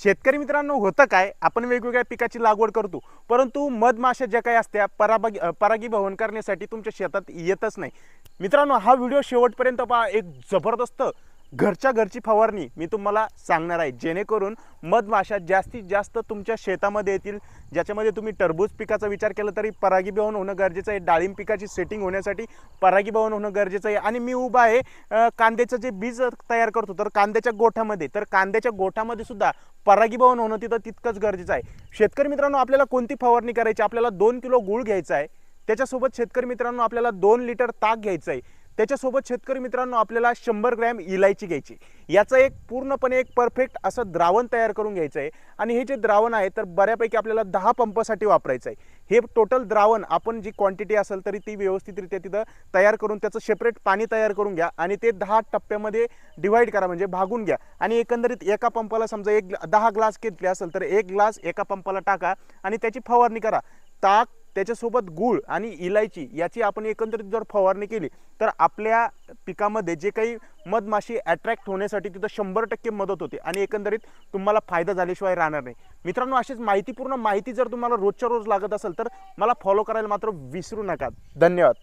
शेतकरी मित्रांनो होतं काय? आपण वेगवेगळ्या पिकाची लागवड करतो परंतु मधमाशा ज्या काही असत्या पराबागी परागीभवन करण्यासाठी तुमच्या शेतात येतच नाही. मित्रांनो हा व्हिडिओ शेवटपर्यंत पहा एक जबरदस्त घरच्या घरची फवारणी मी तुम्हाला सांगणार आहे. जेणेकरून मधमाशा जास्तीत जास्त तुमच्या शेतामध्ये येतील ज्याच्यामध्ये तुम्ही टरबूज पिकाचा विचार केला तरी परागीभवन होणं गरजेचं आहे. डाळिंब पिकाची सेटिंग होण्यासाठी परागीभवन होणं गरजेचं आहे. आणि मी उभा आहे कांद्याचं जे बीज तयार करतो तर कांद्याच्या गोठ्यामध्ये तर कांद्याच्या गोठ्यामध्ये सुद्धा परागीभवन होणं तिथं तितकंच गरजेचं आहे. शेतकरी मित्रांनो आपल्याला कोणती फवारणी करायची? आपल्याला दोन किलो गुळ घ्यायचा आहे. त्याच्यासोबत शेतकरी मित्रांनो आपल्याला दोन लिटर ताक घ्यायचं आहे. त्याच्यासोबत शेतकरी मित्रांनो आपल्याला शंभर ग्रॅम इलायची घ्यायची याचं एक पूर्णपणे एक परफेक्ट असं द्रावण तयार करून घ्यायचं आहे. आणि हे जे द्रावण आहे तर बऱ्यापैकी आपल्याला दहा पंपासाठी वापरायचं आहे. हे टोटल द्रावण आपण जी क्वांटिटी असेल तरी ती व्यवस्थितरित्या तिथं तयार करून त्याचं सेपरेट पाणी तयार करून घ्या. आणि ते दहा टप्प्यामध्ये डिवाईड करा म्हणजे भागून घ्या. आणि एकंदरीत एका पंपाला समजा एक ग्ला- दहा ग्लास घेतले असेल तर एक ग्लास एका पंपाला टाका आणि त्याची फवारणी करा. ताक त्याच्यासोबत गूळ आणि इलायची याची आपण एकंदरीत जर फवारणी केली तर आपल्या पिकामध्ये जे काही मधमाशी अट्रॅक्ट होण्यासाठी तिथं शंभर टक्के मदत होते आणि एकंदरीत तुम्हाला फायदा झाल्याशिवाय राहणार नाही. मित्रांनो अशीच माहितीपूर्ण माहिती जर तुम्हाला रोजच्या रोज लागत असेल तर मला फॉलो करायला मात्र विसरू नका. धन्यवाद.